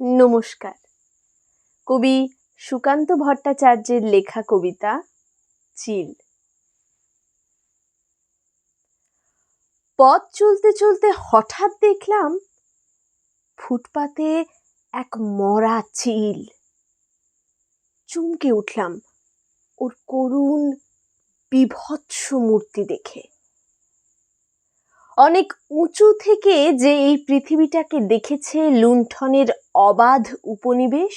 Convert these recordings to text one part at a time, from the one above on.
নমস্কার। কবি সুকান্ত ভট্টাচার্যের লেখা কবিতা চিল। পথ চলতে চলতে হঠাৎ দেখলাম ফুটপাতে এক মরা চিল। চমকে উঠলাম ওর করুণ বিভৎস মূর্তি দেখে। অনেক উঁচু থেকে যে এই পৃথিবীটাকে দেখেছে লুণ্ঠনের অবাধ উপনিবেশ,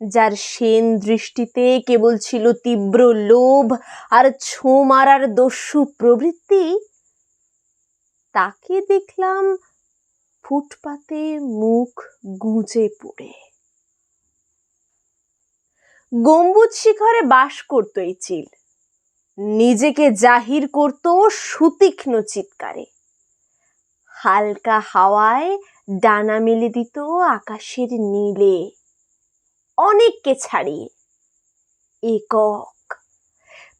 যার সেন দৃষ্টিতে কেবল ছিল তীব্র লোভ আর ছো মারার দস্যু প্রবৃত্তি, তাকে দেখলাম ফুটপাতে মুখ গুঁজে পড়ে। গম্বুজ শিখরে বাস করতো এই চিল। নিজেকে জাহির করত সুতীক্ষ্ণ চিৎকারে। হালকা হাওয়ায় ডানা মেলে দিত আকাশের নীলে। অনেককে ছাড়িয়ে। একক।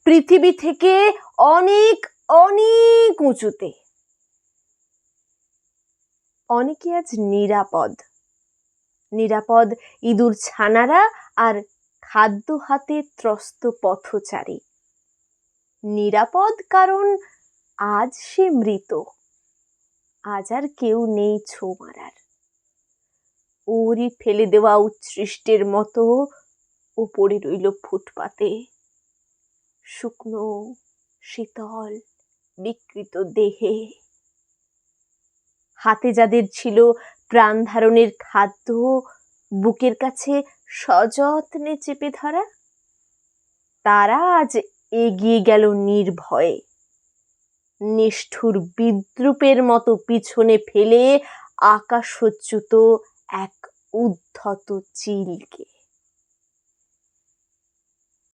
পৃথিবী থেকে অনেক অনেক উঁচুতে। অনেকে আজ নিরাপদ। নিরাপদ ইঁদুর ছানারা আর খাদ্য হাতে ত্রস্ত পথচারী। নিরাপদ কারণ আজ সে মৃত। আজ আর কেউ নেই ছো মারার। ওরই ফেলে দেওয়া উচ্ছৃষ্টের মতো ও পড়ে রইল ফুটপাতে। শুকনো, শীতল, বিকৃত দেহে। হাতে যাদের ছিল প্রাণ ধারণের খাদ্য, বুকের কাছে সযত্নে চেপে ধরা, তারা আজ এগিয়ে গেল নির্ভয়ে। নিষ্ঠুর বিদ্রুপের মতো পিছনে ফেলে আকাশচ্যুত এক উদ্ধত চিলকে।